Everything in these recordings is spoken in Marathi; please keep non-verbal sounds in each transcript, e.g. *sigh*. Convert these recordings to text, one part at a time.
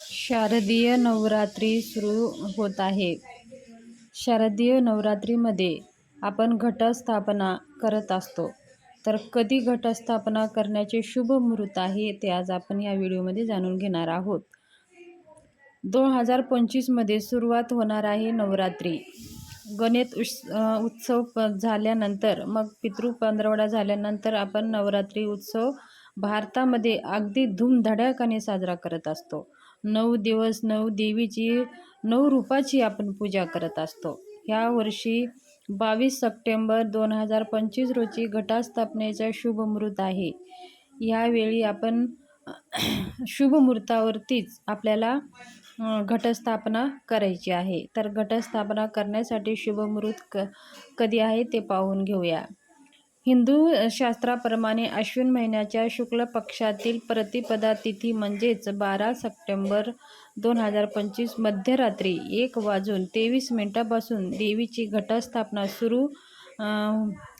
शारदीय नवरात्री सुरू होत आहे. शारदीय नवरात्रीमध्ये आपण घटस्थापना करत असतो. तर कधी घटस्थापना करण्याचे शुभ मुहूर्त आहे ते आज आपण या व्हिडिओमध्ये जाणून घेणार आहोत. दोन हजार पंचवीसमध्ये सुरुवात होणार आहे नवरात्री. गणेश उस उत्सव प झाल्यानंतर मग पितृ पंधरवडा झाल्यानंतर आपण नवरात्री उत्सव भारतामध्ये अगदी धूमधडाक्याने साजरा करत असतो. नऊ दिवस नऊ देवीची नऊ रूपाची आपण पूजा करत असतो. ह्या वर्षी बावीस सप्टेंबर दोन हजार पंचवीस रोजी घटास्थापनेचा शुभ मुहूर्त आहे. यावेळी आपण *clears throat* शुभ मुहूर्तावरतीच आपल्याला घटस्थापना करायची आहे. तर घटस्थापना करण्यासाठी शुभ मुहूर्त क कधी आहे ते पाहून घेऊया. हिंदू शास्त्राप्रमाणे अश्विन महिन्याच्या शुक्ल पक्षातील प्रतिपदा तिथी म्हणजेच बारा सप्टेंबर दोन हजार पंचवीस मध्यरात्री एक वाजून तेवीस मिनटापासून देवीची घटस्थापना सुरू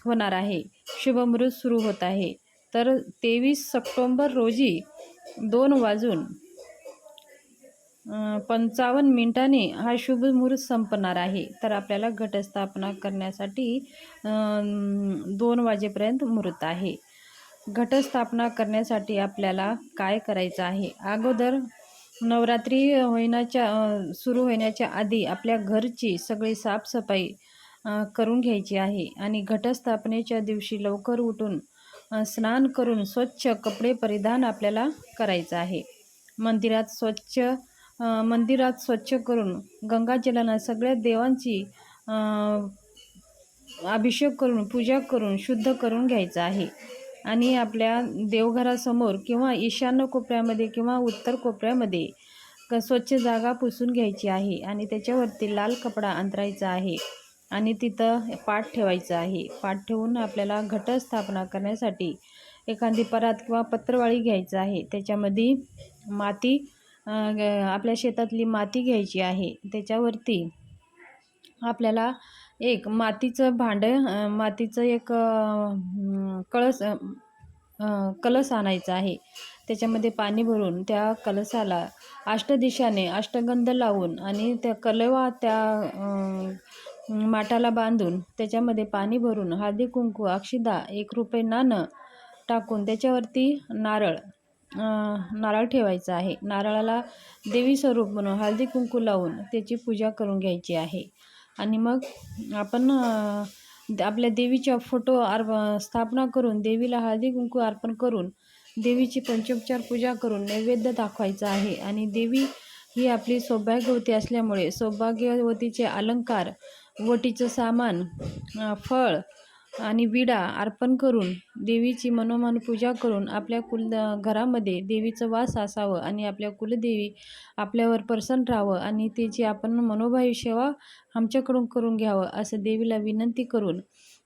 होणार आहे. शुभमृत सुरू होत आहे. तर तेवीस सप्टेंबर रोजी दोन वाजून पंचावन्न मिनिटाने हा शुभ मुहूर्त संपणार आहे. तर आपल्याला घटस्थापना करण्यासाठी दोन वाजेपर्यंत मुहूर्त आहे. घटस्थापना करण्यासाठी आपल्याला काय करायचं आहे? अगोदर नवरात्री होण्याच्या सुरू होण्याच्या आधी आपल्या घरची सगळी साफसफाई करून घ्यायची आहे आणि घटस्थापनेच्या दिवशी लवकर उठून स्नान करून स्वच्छ कपडे परिधान आपल्याला करायचं आहे. मंदिरात स्वच्छ मंदिरात स्वच्छ करून गंगाजलानं सगळ्या देवांची अभिषेक करून पूजा करून शुद्ध करून घ्यायचं आहे. आणि आपल्या देवघरासमोर किंवा ईशान्य कोपऱ्यामध्ये किंवा उत्तर कोपऱ्यामध्ये क स्वच्छ जागा पुसून घ्यायची आहे आणि त्याच्यावरती लाल कपडा अंतरायचा आहे आणि तिथं पाठ ठेवायचं आहे. पाठ ठेवून आपल्याला घटस्थापना करण्यासाठी एखादी परात किंवा पत्रवाळी घ्यायचं आहे. त्याच्यामध्ये माती आपल्या शेतातली माती घ्यायची आहे. त्याच्यावरती आपल्याला एक मातीचं भांडं मातीचं एक कळस कलस आणायचा आहे. त्याच्यामध्ये पाणी भरून त्या कलसाला अष्टदिशाने अष्टगंध लावून आणि त्या कलवा त्या माठाला बांधून त्याच्यामध्ये पाणी भरून हळदी कुंकू अक्षिदा एक रुपये नाणं टाकून त्याच्यावरती नारळ नारळ ठेवायचा आहे. नारळाला देवी स्वरूप म्हणून हळदी कुंकू लावून त्याची पूजा करून घ्यायची आहे. आणि मग आपण आपल्या देवीच्या फोटो अर्प स्थापना करून देवीला हळदी कुंकू अर्पण करून देवीची पंचोपचार पूजा करून नैवेद्य दाखवायचा आहे. आणि देवी ही आपली सौभाग्यवती असल्यामुळे सौभाग्यवतीचे अलंकार वटीचं सामान फळ आणि विडा अर्पण करून देवीची मनोमन पूजा करून आपल्या कुल घरामध्ये देवीचं वास असावं आणि आपल्या कुलदेवी आपल्यावर प्रसन्न राहावं आणि त्याची आपण मनोभावी सेवा आमच्याकडून करून घ्यावं असं देवीला विनंती करून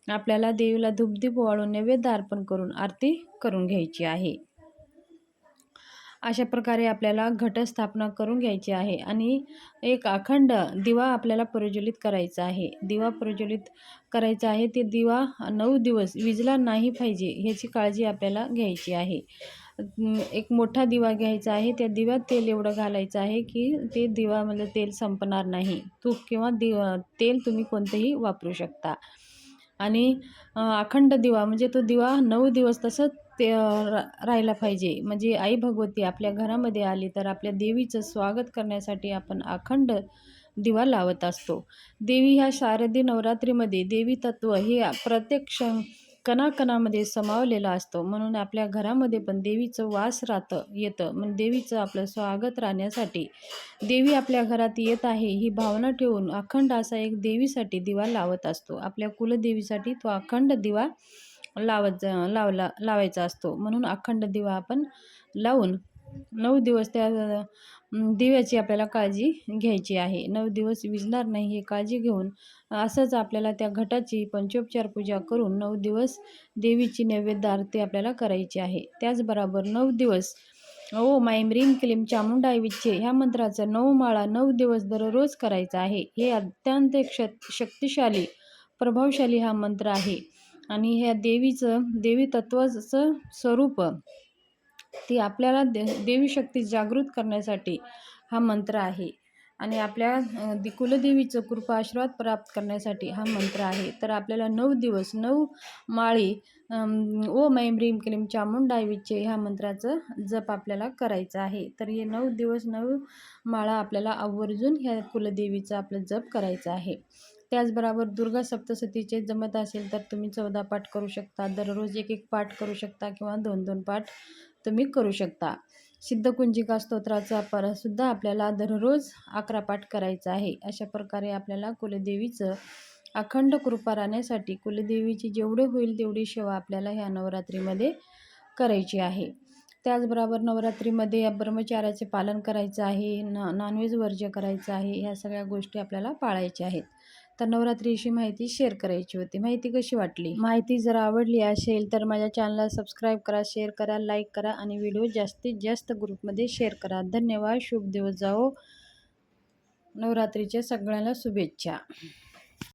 आपल्याला देवीला धूपदीप वाळून नैवेद्य अर्पण करून आरती करून घ्यायची आहे. अशा प्रकारे आपल्याला घटस्थापना करून घ्यायची आहे आणि एक अखंड दिवा आपल्याला प्रज्वलित करायचा आहे. दिवा प्रज्वलित करायचा आहे. ते दिवा नऊ दिवस विजला नाही पाहिजे ह्याची काळजी आपल्याला घ्यायची आहे. एक मोठा दिवा घ्यायचा आहे. त्या दिव्यात तेल एवढं घालायचं आहे की ते दिवामध्ये तेल संपणार नाही. तूप किंवा दिव तेल तुम्ही कोणतेही वापरू शकता. आणि अखंड दिवा म्हणजे तो दिवा नऊ दिवस तसंच ते राहायला पाहिजे. म्हणजे आई भगवती आपल्या घरामध्ये आली तर आपल्या देवीचं स्वागत करण्यासाठी आपण अखंड दिवा लावत असतो. देवी ह्या शारदी नवरात्रीमध्ये देवी तत्व हे प्रत्यक्ष कणाकणामध्ये समावलेला असतो. म्हणून आपल्या घरामध्ये पण देवीचं वास राहतं येतं. मग देवीचं आपलं स्वागत राहण्यासाठी देवी आपल्या घरात येत आहे ही भावना ठेवून अखंड असा एक देवीसाठी दिवा लावत असतो. आपल्या कुलदेवीसाठी तो अखंड दिवा लावत लावला लावायचा असतो. म्हणून अखंड दिवा आपण लावून नऊ दिवस त्या दिव्याची आपल्याला काळजी घ्यायची आहे. नऊ दिवस विजणार नाही हे काळजी घेऊन असंच आपल्याला त्या घटाची पंचोपचार पूजा करून नऊ दिवस देवीची नैवेद्य आरती आपल्याला करायची आहे. त्याचबरोबर नऊ दिवस ओ माईम रीम क्लीम चामुंडा विच्छे ह्या मंत्राचा नऊ माळा नऊ दिवस दररोज करायचा आहे. हे अत्यंत शक्तिशाली प्रभावशाली हा मंत्र आहे. आणि ह्या देवीचं देवी तत्वाचं स्वरूप ती आपल्याला दे देवी शक्ती जागृत करण्यासाठी हा मंत्र आहे. आणि आपल्या दि कुलदेवीचं कृपा आशीर्वाद प्राप्त करण्यासाठी हा मंत्र आहे. तर आपल्याला नऊ दिवस नऊ माळी ओ ओम ऐं ह्रीं क्लीं चामुंडाय विच्चे ह्या मंत्राचं जप आपल्याला करायचं आहे. तर हे नऊ दिवस नऊ माळा आपल्याला आवर्जून ह्या कुलदेवीचा आपलं जप करायचं आहे. त्याचबरोबर दुर्गा सप्तसतीचे जमत असेल तर तुम्ही चौदा पाठ करू शकता. दररोज एक एक पाठ करू शकता किंवा दोन दोन पाठ तुम्ही करू शकता. सिद्धकुंजिका स्तोत्राचा परसुद्धा आपल्याला दररोज अकरा पाठ करायचा आहे. अशा प्रकारे आपल्याला कुलदेवीचं अखंड कृपा राहण्यासाठी कुलदेवीची जेवढे होईल तेवढी सेवा आपल्याला ह्या नवरात्रीमध्ये करायची आहे. त्याचबरोबर नवरात्रीमध्ये ब्रह्मचाराचे पालन करायचं आहे न नॉनव्हेज वर्ज्य करायचं आहे ह्या सगळ्या गोष्टी आपल्याला पाळायच्या आहेत. तर नवरात्रीविषयी माहिती शेअर करायची होती. माहिती कशी वाटली? माहिती जर आवडली असेल तर माझ्या चॅनलला सबस्क्राईब करा शेअर करा लाईक करा आणि व्हिडिओ जास्तीत जास्त ग्रुपमध्ये शेअर करा. धन्यवाद. शुभ दिवस जाओ नवरात्रीच्या सगळ्यांना शुभेच्छा.